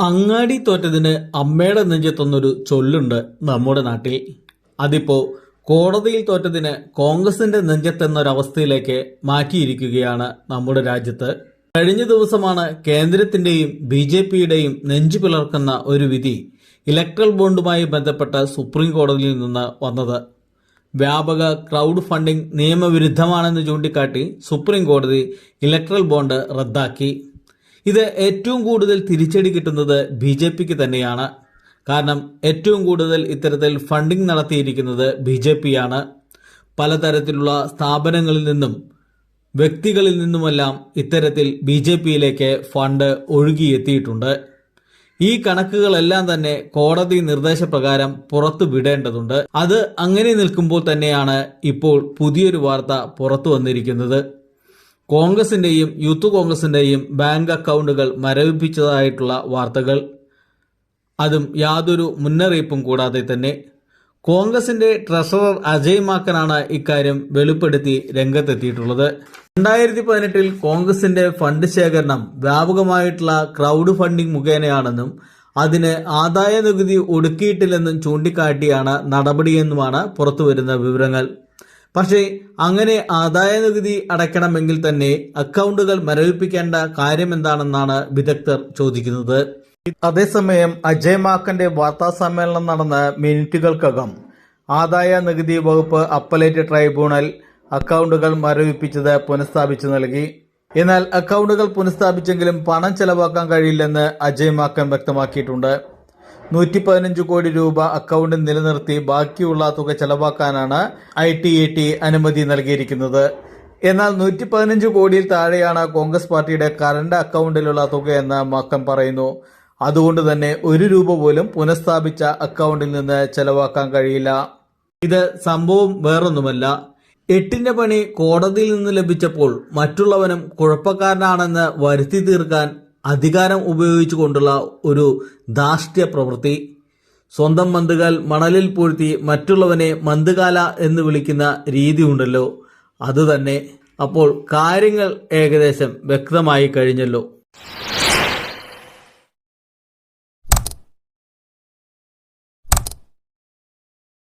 അങ്ങാടി തോറ്റതിന് അമ്മയുടെ നെഞ്ചത്തൊന്നൊരു ചൊല്ലുണ്ട് നമ്മുടെ നാട്ടിൽ. അതിപ്പോ കോടതിയിൽ തോറ്റതിന് കോൺഗ്രസിന്റെ നെഞ്ചത്തെന്നൊരവസ്ഥയിലേക്ക് മാറ്റിയിരിക്കുകയാണ് നമ്മുടെ രാജ്യത്ത്. കഴിഞ്ഞ ദിവസമാണ് കേന്ദ്രത്തിന്റെയും ബി ജെ പിയുടെയും നെഞ്ചു പിളർക്കുന്ന ഒരു വിധി ഇലക്ട്രൽ ബോണ്ടുമായി ബന്ധപ്പെട്ട സുപ്രീം കോടതിയിൽ നിന്ന് വന്നത്. വ്യാപക ക്രൗഡ് ഫണ്ടിംഗ് നിയമവിരുദ്ധമാണെന്ന് ചൂണ്ടിക്കാട്ടി സുപ്രീം കോടതി ഇലക്ട്രൽ ബോണ്ട് റദ്ദാക്കി. ഇത് ഏറ്റവും കൂടുതൽ തിരിച്ചടി കിട്ടുന്നത് ബി ജെ പിക്ക് തന്നെയാണ്. കാരണം ഏറ്റവും കൂടുതൽ ഇത്തരത്തിൽ ഫണ്ടിംഗ് നടത്തിയിരിക്കുന്നത് ബി ജെ പി ആണ് പലതരത്തിലുള്ള സ്ഥാപനങ്ങളിൽ നിന്നും വ്യക്തികളിൽ നിന്നുമെല്ലാം ഇത്തരത്തിൽ ബി ജെ പിയിലേക്ക് ഫണ്ട് ഒഴുകിയെത്തിയിട്ടുണ്ട്. ഈ കണക്കുകളെല്ലാം തന്നെ കോടതി നിർദ്ദേശപ്രകാരം പുറത്തു വിടേണ്ടതുണ്ട്. അത് അങ്ങനെ നിൽക്കുമ്പോൾ തന്നെയാണ് ഇപ്പോൾ പുതിയൊരു വാർത്ത പുറത്തു വന്നിരിക്കുന്നത്. കോൺഗ്രസിന്റെയും യൂത്ത് കോൺഗ്രസിന്റെയും ബാങ്ക് അക്കൗണ്ടുകൾ മരവിപ്പിച്ചതായിട്ടുള്ള വാർത്തകൾ. അതും യാതൊരു മുന്നറിയിപ്പും കൂടാതെ തന്നെ കോൺഗ്രസിന്റെ ട്രഷറർ അജയ് മാക്കനാണ് ഇക്കാര്യം വെളിപ്പെടുത്തി രംഗത്തെത്തിയിട്ടുള്ളത്. രണ്ടായിരത്തി പതിനെട്ടിൽ കോൺഗ്രസിന്റെ ഫണ്ട് ശേഖരണം വ്യാപകമായിട്ടുള്ള ക്രൗഡ് ഫണ്ടിംഗ് മുഖേനയാണെന്നും അതിന് ആദായ നികുതി ഒടുക്കിയിട്ടില്ലെന്നും ചൂണ്ടിക്കാട്ടിയാണ് നടപടിയെന്നുമാണ് പുറത്തുവരുന്ന വിവരങ്ങൾ. പക്ഷേ അങ്ങനെ ആദായ നികുതി അടയ്ക്കണമെങ്കിൽ തന്നെ അക്കൗണ്ടുകൾ മരവിപ്പിക്കേണ്ട കാര്യം കാര്യമെന്താണെന്നാണ് വിദഗ്ധർ ചോദിക്കുന്നത്. അതേസമയം അജയ് മാക്കന്റെ വാർത്താ സമ്മേളനം നടന്ന മിനിറ്റുകൾക്കകം ആദായ നികുതി വകുപ്പ് അപ്പലേറ്റ് ട്രൈബ്യൂണൽ അക്കൗണ്ടുകൾ മരവിപ്പിച്ചത് പുനഃസ്ഥാപിച്ചു നൽകി. എന്നാൽ അക്കൗണ്ടുകൾ പുനഃസ്ഥാപിച്ചെങ്കിലും പണം ചെലവാക്കാൻ കഴിയില്ലെന്ന് അജയ് മാക്കൻ വ്യക്തമാക്കിയിട്ടുണ്ട്. നൂറ്റി പതിനഞ്ച് കോടി രൂപ അക്കൗണ്ടിൽ നിലനിർത്തി ബാക്കിയുള്ള തുക ചെലവാക്കാനാണ് ഐ ടി എ ടി അനുമതി നൽകിയിരിക്കുന്നത്. എന്നാൽ നൂറ്റി പതിനഞ്ച് കോടിയിൽ താഴെയാണ് കോൺഗ്രസ് പാർട്ടിയുടെ കറണ്ട് അക്കൗണ്ടിലുള്ള തുകയെന്ന് മക്കം പറയുന്നു. അതുകൊണ്ട് തന്നെ ഒരു രൂപ പോലും പുനഃസ്ഥാപിച്ച അക്കൗണ്ടിൽ നിന്ന് ചെലവാക്കാൻ കഴിയില്ല. ഇത് സംഭവം വേറൊന്നുമല്ല. എട്ടിന്റെ പണി കോടതിയിൽ നിന്ന് ലഭിച്ചപ്പോൾ മറ്റുള്ളവനും കുഴപ്പക്കാരനാണെന്ന് വരുത്തി തീർക്കാൻ അധികാരം ഉപയോഗിച്ചുകൊണ്ടുള്ള ഒരു ധാർഷ്ട്യ പ്രവൃത്തി. സ്വന്തം മന്തുകാൽ മണലിൽ പൂഴ്ത്തി മറ്റുള്ളവനെ മന്തുകാല എന്ന് വിളിക്കുന്ന രീതി ഉണ്ടല്ലോ അതുതന്നെ അപ്പോൾ കാര്യങ്ങൾ ഏകദേശം വ്യക്തമായി കഴിഞ്ഞല്ലോ.